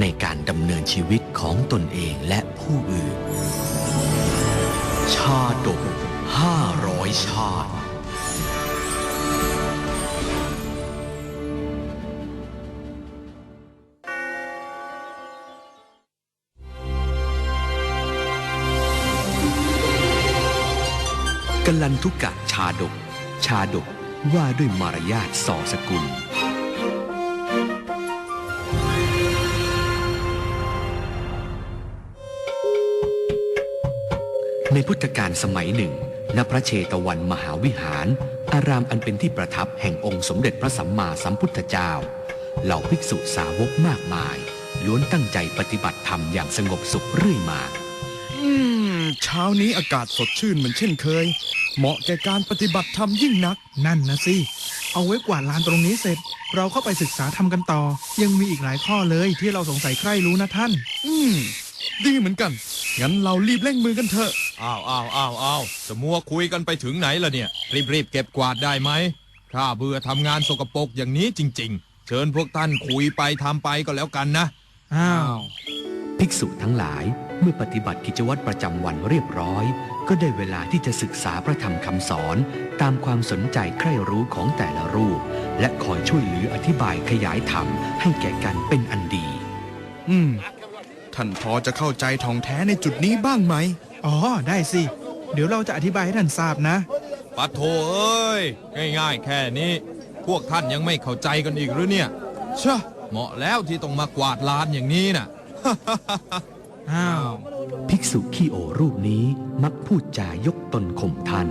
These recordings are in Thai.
ในการดำเนินชีวิตของตนเองและผู้อื่น ชาดกห้าร้อยชาติกัลันทุกะชาดก ชาดกว่าด้วยมารยาทส่อสกุล ในพุทธกาลสมัยหนึ่ง ณ พระเชตวันมหาวิหาร อารามอันเป็นที่ประทับแห่งองค์สมเด็จพระสัมมาสัมพุทธเจ้า เหล่าภิกษุสาวกมากมาย ล้วนตั้งใจปฏิบัติธรรมอย่างสงบสุขเรื่อยมา อืม เช้านี้อากาศสดชื่นเหมือนเช่นเคย เหมาะแก่การปฏิบัติธรรมยิ่งนัก นั่นนะสิ เอาไว้กวาดลานตรงนี้เสร็จ เราเข้าไปศึกษาทำกันต่อ ยังมีอีกหลายข้อเลยที่เราสงสัยใครรู้นะท่าน อืม ดีเหมือนกัน งั้นเรารีบเร่งมือกันเถอะ อ้าวอ้าวอ้าวอ้าวจะมัวคุยกันไปถึงไหนล่ะเนี่ย รีบรีบเก็บกวาดได้ไหมข้าเบื่อทำงานสกปรกอย่างนี้จริง ๆ เชิญพวกท่านคุยไปทำไปก็แล้วกันนะ อ้าว ภิกษุทั้งหลายเมื่อปฏิบัติกิจวัตรประจำวันเรียบร้อย ก็ได้เวลาที่จะศึกษาพระธรรมคำสอน ตามความสนใจใคร่รู้ของแต่ละรูป และคอยช่วยเหลืออธิบายขยายธรรมให้แก่กันเป็นอันดี อืม ท่านพอจะเข้าใจท่องแท้ในจุดนี้บ้างไหม อ๋อ ได้สิ เดี๋ยวเราจะอธิบายให้ท่านทราบนะ ปัดโถเอ้ย ง่ายๆ แค่นี้ พวกท่านยังไม่เข้าใจกันอีกหรือเนี่ยชะเหมาะแล้วที่ต้องมากวาดลานอย่างนี้น่ะ อ้าว ภิกษุขี้โอรูปนี้มักพูดจายกตนข่มท่าน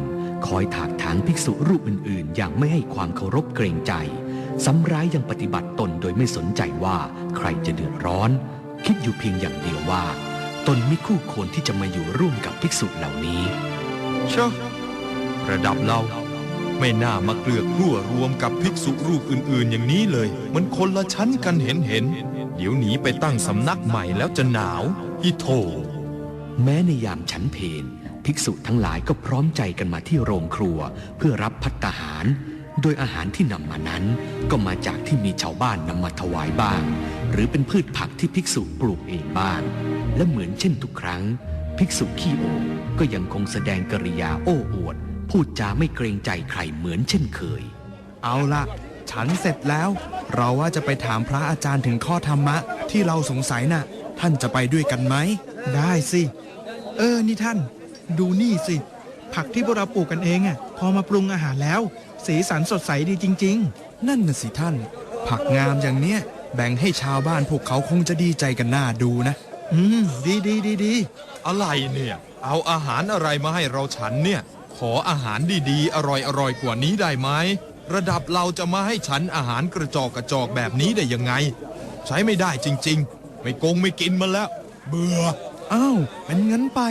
คอยถากถางภิกษุรูปอื่นๆ อย่างไม่ให้ความเคารพเกรงใจซ้ำร้ายยังปฏิบัติตนโดยไม่สนใจว่าใครจะเดือดร้อน คิดอยู่เพียงอย่างเดียวว่า ตนไม่คู่ควรที่จะมาอยู่ร่วมกับภิกษุเหล่านี้ เชอะระดับเราไม่น่ามาเกลือกกลัวรวมกับภิกษุรูปอื่นๆ อย่างนี้เลย มันคนละชั้นกันเห็นเห็นๆเดี๋ยวหนีไปตั้งสำนักใหม่แล้วจะหนาวฮิโถ แม้ในยามฉันเพนภิกษุทั้งหลายก็พร้อมใจกันมาที่โรงครัว เพื่อรับพัตตาหาร โดยอาหารที่นำมานั้น ก็มาจากที่มีชาวบ้านนำมาถวายบ้าง หรือเป็นพืชผักที่ภิกษุปลูกเองบ้าง และเหมือนเช่นทุกครั้ง ภิกษุขี้โอก็ยังคงแสดงกริยาโอ้อวด พูดจาไม่เกรงใจใครเหมือนเช่นเคย เอาละฉันเสร็จแล้ว เราว่าจะไปถามพระอาจารย์ถึงข้อธรรมะ ที่เราสงสัยน่ะ ท่านจะไปด้วยกันไหม ได้สิ เออ นี่ท่าน ดูนี่สิ ผักที่พวกเราปลูกกันเองอะ พอมาปรุงอาหารแล้ว สีสันสดใสดีจริง นั่นน่ะสิท่าน ผักงามอย่างเนี้ย แบ่งให้ชาวบ้านพวกเขาคงจะดีใจกันหน้าดูนะ ๆ อืม ดีดีดีดีอะไรเนี่ย เอาอาหารอะไรมาให้เราฉันเนี่ย ขออาหารดีๆ อร่อยๆกว่านี้ได้ไหมระดับเราจะมาให้ฉันอาหารกระจอกกระจอกแบบนี้ได้ยังไง ใช้ไม่ได้จริง ๆ ไม่กงไม่กินมันแล้ว เบื่อ อ้าวเป็นงั้นไป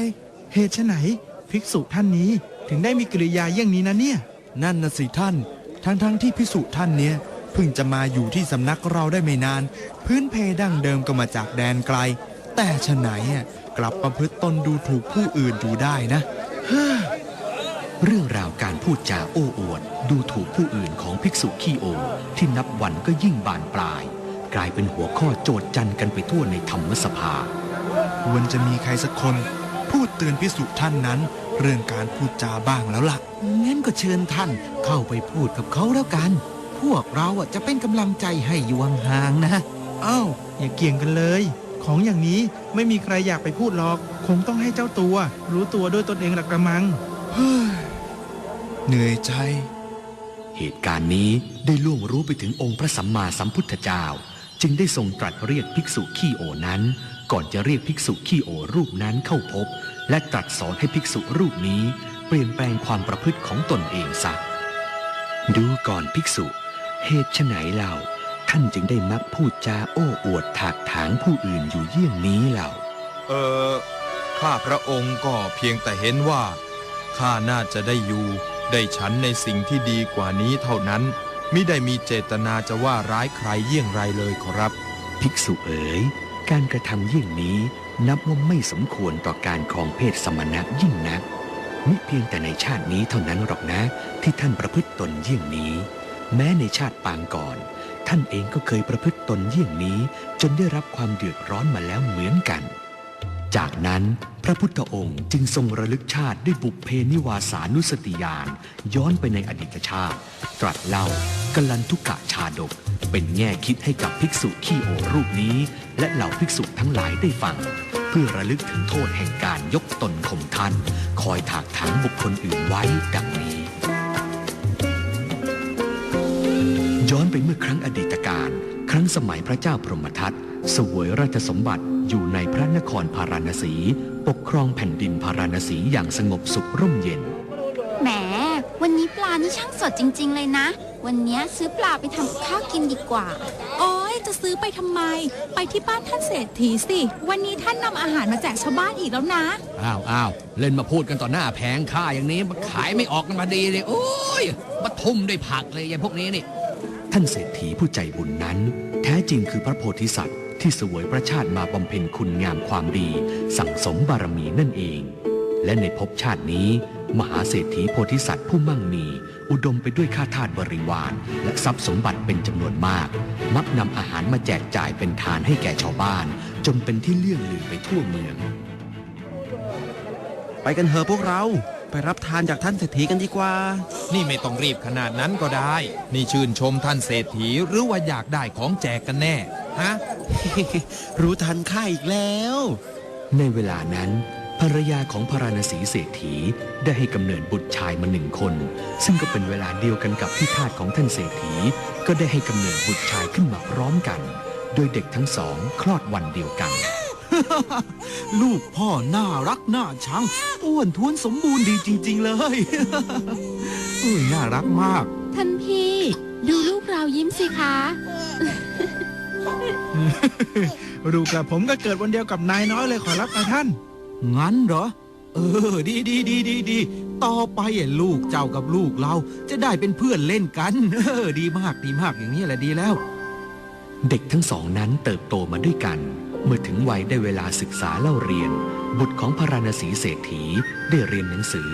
เหตุไฉนภิกษุท่านนี้ถึงได้มีกริยาเยี่ยงนี้นะเนี่ย นั่นนะสิท่าน ทั้งๆทที่พิสุท่านเนี้ยเพิ่งจะมาอยู่ที่สำนักเราได้ไม่นาน พื้นเพดั้งเดิมก็มาจากแดนไกล แต่ฉะไหนอะกลับประพฤติตนดูถูกผู้อื่นอยู่ได้นะเรื่องราวการพูดจาโอ้อวด ดูถูกผู้อื่นของภิกษุขี้โอ ที่นับวันก็ยิ่งบานปลาย กลายเป็นหัวข้อโจทย์จันกันไปทั่วในธรรมสภาควรจะมีใครสักคน พูดเตือนพิสุท่านนั้น เรื่องการพูดจาบ้างแล้วล่ะงั้นก็เชิญท่านเข้าไปพูดกับเขาแล้วกัน พวกเราอะจะเป็นกำลังใจให้อยู่ห่างๆนะอ้าวอย่าเกี่ยงกันเลย ของอย่างนี้ไม่มีใครอยากไปพูดหรอก คงต้องให้เจ้าตัว รู้ตัวด้วยตนเองหลักกระมังเหนื่อยใจ เหตุการณ์นี้ได้ล่วงรู้ไปถึงองค์พระสัมมาสัมพุทธเจ้า จึงได้ทรงตรัสเรียกภิกษุขี้โอนั้น ก่อนจะเรียกภิกษุขี้โอรูปนั้นเข้าพบ และตรัสสอนให้ภิกษุรูปนี้เปลี่ยนแปลงความประพฤติของตนเองซะ ดูก่อนภิกษุ เหตุไฉนเล่าท่านจึงได้มักพูดจาโอ้อวดถากถางผู้อื่นอยู่เยี่ยงนี้เหล่า เออข้าพระองค์ก็เพียงแต่เห็นว่า ข้าน่าจะได้อยู่ได้ฉันในสิ่งที่ดีกว่านี้เท่านั้น มิได้มีเจตนาจะว่าร้ายใครเยี่ยงไรเลยขอรับ ภิกษุเอ๋ย การกระทำเยี่ยงนี้ นับว่าไม่สมควรต่อการครองเพศสมณะยิ่งนัก มิเพียงแต่ในชาตินี้เท่านั้นหรอกนะที่ท่านประพฤติตนเยี่ยงนี้ แม้ในชาติปางก่อน ท่านเองก็เคยประพฤติตนเยี่ยงนี้ จนได้รับความเดือดร้อนมาแล้วเหมือนกัน จากนั้นพระพุทธองค์จึงทรงระลึกชาติด้วยบุพเพนิวาสานุสติญาณย้อนไปในอดีตชาติ ตรัสเล่ากัลลันทุกะชาดก เป็นแง่คิดให้กับภิกษุขี้โอรูปนี้ และเหล่าภิกษุทั้งหลายได้ฟัง เพื่อระลึกถึงโทษแห่งการยกตนข่มท่าน คอยถากถางบุคคลอื่นไว้ดังนี้ ย้อนไปเมื่อครั้งอดีตการครั้งสมัยพระเจ้าพรหมทัตสวยราชสมบัติอยู่ในพระนครพาราณสี ปกครองแผ่นดินพาราณสีอย่างสงบสุขร่มเย็น แหม วันนี้ปลานี่ช่างสดจริง ๆ เลยนะ วันเนี้ยซื้อปลาไปทำกับข้าวกินดีกว่า โอ้ยจะซื้อไปทำไม ไปที่บ้านท่านเศรษฐีสิ วันนี้ท่านนำอาหารมาแจกชาวบ้านอีกแล้วนะ อ้าวอ้าวเล่นมาพูดกันต่อหน้าแผงข้าอย่างนี้มันขายไม่ออกกันมาดีเลย โอ้ยมาทุ่มด้วยผักเลยอย่างพวกนี้นี่ ท่านเศรษฐีผู้ใจบุญนั้น แท้จริงคือพระโพธิสัตว์ที่เสวยพระชาติมาบำเพ็ญคุณงามความดี สั่งสมบารมีนั่นเอง และในภพชาตินี้ มหาเศรษฐีโพธิสัตว์ผู้มั่งมี อุดมไปด้วยข้าทาสบริวาร และทรัพย์สมบัติเป็นจำนวนมาก มักนำอาหารมาแจกจ่ายเป็นทานให้แก่ชาวบ้าน จนเป็นที่เลื่องลือไปทั่วเมือง ไปกันเถอะพวกเราไปรับทานจากท่านเศรษฐีกันดีกว่า นี่ไม่ต้องรีบขนาดนั้นก็ได้ นี่ชื่นชมท่านเศรษฐีหรือว่าอยากได้ของแจกกันแน่ ฮะ รู้ทันข้าอีกแล้ว ในเวลานั้น ภรรยาของพระราณสีเศรษฐีได้ให้กำเนิดบุตรชายมาหนึ่งคน ซึ่งก็เป็นเวลาเดียวกันกับที่ทาสของท่านเศรษฐี ก็ได้ให้กำเนิดบุตรชายขึ้นมาพร้อมกัน โดยเด็กทั้งสองคลอดวันเดียวกัน ลูกพ่อน่ารักน่าชังอ้วนท้วนสมบูรณ์ดีจริง ๆ เลยเอ้ยน่ารักมาก ท่านพี่ ดูลูกเรายิ้มสิคะรูกระผมก็เกิดวันเดียวกับนายน้อยเลยขอรับนายท่าน งั้นเหรอ เออ ดีดีดีดีดีต่อไปลูกเจ้ากับลูกเรา จะได้เป็นเพื่อนเล่นกัน เออ ดีมากดีมากอย่างนี้แหละดีแล้ว เด็กทั้งสองนั้นเติบโตมาด้วยกัน เมื่อถึงวัยได้เวลาศึกษาเล่าเรียน บุตรของพระราณสีเศรษฐีได้เรียนหนังสือ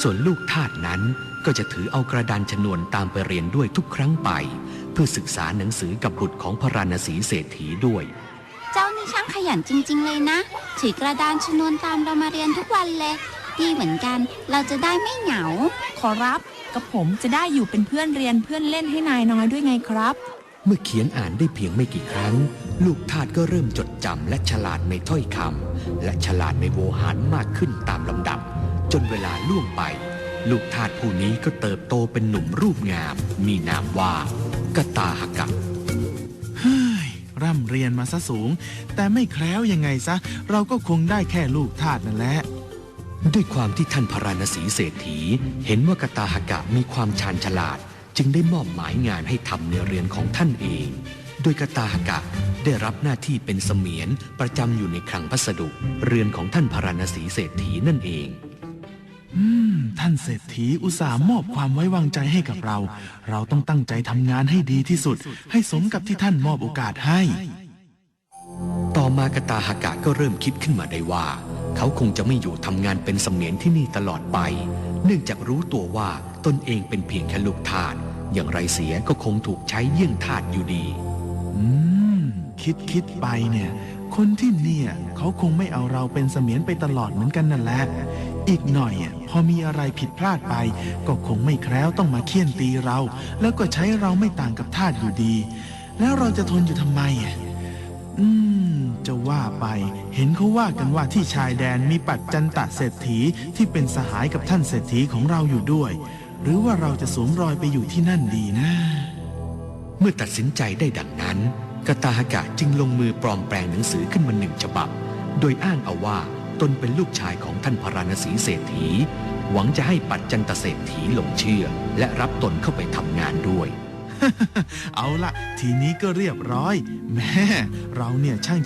ส่วนลูกทาสนั้นก็จะถือเอากระดานชนวนตามไปเรียนด้วยทุกครั้งไป เพื่อศึกษาหนังสือกับบุตรของพระราณสีเศรษฐีด้วย ช่างขยันจริง ๆ เลยนะถือกระดานชนวนตามเรามาเรียนทุกวันเลย ดีเหมือนกันเราจะได้ไม่เหงา ขอรับกับผมจะได้อยู่เป็นเพื่อนเรียนเพื่อนเล่นให้นายน้อยด้วยไงครับ เมื่อเขียนอ่านได้เพียงไม่กี่ครั้ง ลูกทาสก็เริ่มจดจำและฉลาดในถ้อยคำและฉลาดในโวหารมากขึ้นตามลำดับ จนเวลาล่วงไป ลูกทาสผู้นี้ก็เติบโตเป็นหนุ่มรูปงาม มีนามว่ากตาหกะเฮ้ย ร่ำเรียนมาซะสูง แต่ไม่แคล้วยังไงซะ เราก็คงได้แค่ลูกทาสนั่นแหละด้วยความที่ท่านพระราณสีเศรษฐี เห็นว่ากตาหกะมีความชาญฉลาด จึงได้มอบหมายงานให้ทำในเรือนของท่านเอง โดยกตาหกะได้รับหน้าที่เป็นเสมียนประจำอยู่ในคลังพัสดุ เรือนของท่านพระราณสีเศรษฐีนั่นเอง ท่านเศรษฐีอุตส่าห์มอบความไว้วางใจให้กับเรา เราต้องตั้งใจทำงานให้ดีที่สุด ให้สมกับที่ท่านมอบโอกาสให้ ต่อมากตาหากะก็เริ่มคิดขึ้นมาได้ว่า เขาคงจะไม่อยู่ทำงานเป็นเสมียนที่นี่ตลอดไป เนื่องจากรู้ตัวว่าตนเองเป็นเพียงแค่ลูกทาสอย่างไรเสียก็คงถูกใช้เยี่ยงทาสอยู่ดี อืม คิดคิดไปเนี่ย คนที่เนี่ย เขาคงไม่เอาเราเป็นเสมียนไปตลอดเหมือนกันนั่นแหละ อีกหน่อยพอมีอะไรผิดพลาดไป ก็คงไม่แคล้วต้องมาเคี่ยนตีเรา แล้วก็ใช้เราไม่ต่างกับทาสอยู่ดี แล้วเราจะทนอยู่ทำไมอะอืม จะว่าไปเห็นเขาว่ากันว่าที่ชายแดนมีปัจจันตะเศรษฐีที่เป็นสหายกับท่านเศรษฐีของเราอยู่ด้วย หรือว่าเราจะสวมรอยไปอยู่ที่นั่นดีนะ เมื่อตัดสินใจได้ดังนั้นกตาหกะจึงลงมือปลอมแปลงหนังสือขึ้นมาหนึ่งฉบับ โดยอ้างเอาว่า ตนเป็นลูกชายของท่านพระราณสีเศรษฐี หวังจะให้ปัจจันตเศรษฐีหลงเชื่อ และรับตนเข้าไปทำงานด้วย เอาละทีนี้ก็เรียบร้อย แม่ เราเนี่ยช่าง